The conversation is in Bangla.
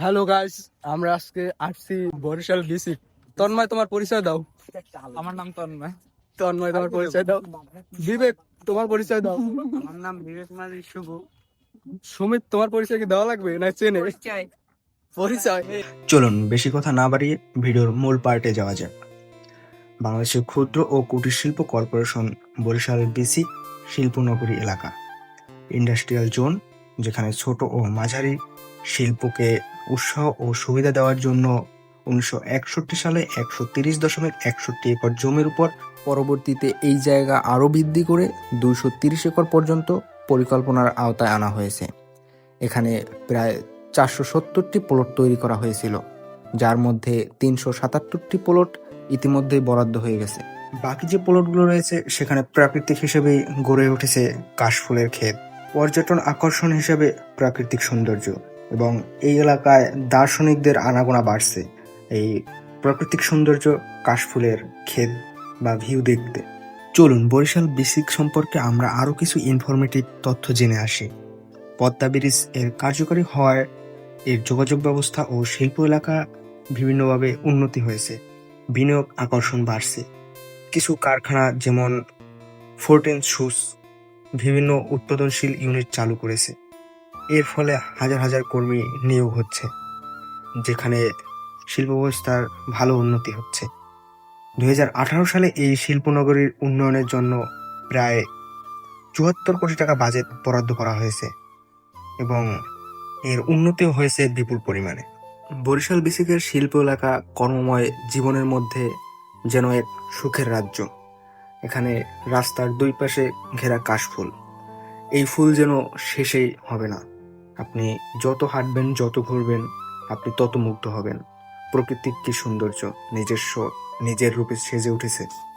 হ্যালো গাইস আমরা আজকে আসছি বরিশাল ডিসি তন্ময় তোমার পরিচয় দাও। আমার নাম তন্ময়। তন্ময় তোমার পরিচয় দাও। বিবেক তোমার পরিচয় দাও। আমার নাম বিবেক মাঝি শুভ। সুমিত তোমার পরিচয় কি দেওয়া লাগবে না চেনে? পরিচয়। চলুন বেশি কথা না বাড়িয়ে ভিডিওর মূল পার্টে যাওয়া যাক। বাংলাদেশের ক্ষুদ্র ও কুটির শিল্প কর্পোরেশন বরিশাল বিসি শিল্পনগরী এলাকা। ইন্ডাস্ট্রিয়াল জোন যেখানে ছোট ও মাঝারি শিল্পকে উৎসাহ ও সুবিধা দেওয়ার জন্য উনিশশো একষট্টি সালে একশো তিরিশ দশমিক একষট্টি একর জমির উপর পরবর্তীতে এই জায়গা আরও বৃদ্ধি করে দুইশো তিরিশ একর পর্যন্ত পরিকল্পনার আওতায় আনা হয়েছে। এখানে প্রায় চারশো সত্তরটি প্লট তৈরি করা হয়েছিল, যার মধ্যে তিনশো সাতাত্তরটি প্লট ইতিমধ্যেই বরাদ্দ হয়ে গেছে। বাকি যে প্লটগুলো রয়েছে, সেখানে প্রাকৃতিক হিসেবেই গড়ে উঠেছে কাশফুলের ক্ষেত। পর্যটন আকর্ষণ হিসেবে প্রাকৃতিক সৌন্দর্য। এবং এই এলাকায় দার্শনিকদের আনাগোনা বাড়ছে। এই প্রাকৃতিক সৌন্দর্য কাশফুলের ক্ষেত বা ভিউ দেখতে। চলুন বরিশাল বিসিক সম্পর্কে আমরা আরও কিছু ইনফরমেটিভ তথ্য জেনে আসি। পদ্মা ব্রিজের কার্যকরী হওয়ায় এর যোগাযোগ ব্যবস্থা ও শিল্প এলাকা বিভিন্নভাবে উন্নতি হয়েছে। বিনিয়োগ আকর্ষণ বাড়ছে। কিছু কারখানা যেমন ফোরটেন শুস বিভিন্ন উৎপাদনশীল ইউনিট চালু করেছে। এর ফলে হাজার হাজার কর্মী নিয়োগ হচ্ছে, যেখানে শিল্প ব্যবস্থার ভালো উন্নতি হচ্ছে। দু হাজার আঠারো সালে এই শিল্পনগরীর উন্নয়নের জন্য প্রায় চুয়াত্তর কোটি টাকা বাজেট বরাদ্দ করা হয়েছে এবং এর উন্নতিও হয়েছে বিপুল পরিমাণে। বরিশাল বিসিকের শিল্প এলাকা কর্মময় জীবনের মধ্যে যেন এক সুখের রাজ্য। এখানে রাস্তার দুই পাশে ঘেরা কাশফুল এই ফুল যেন শেষেই হবে না। আপনি যত হাঁটবেন, যত ঘুরবেন, আপনি তত মুগ্ধ হবেন। প্রকৃতির কি সৌন্দর্য নিজস্ব নিজের রূপে সেজে উঠেছে।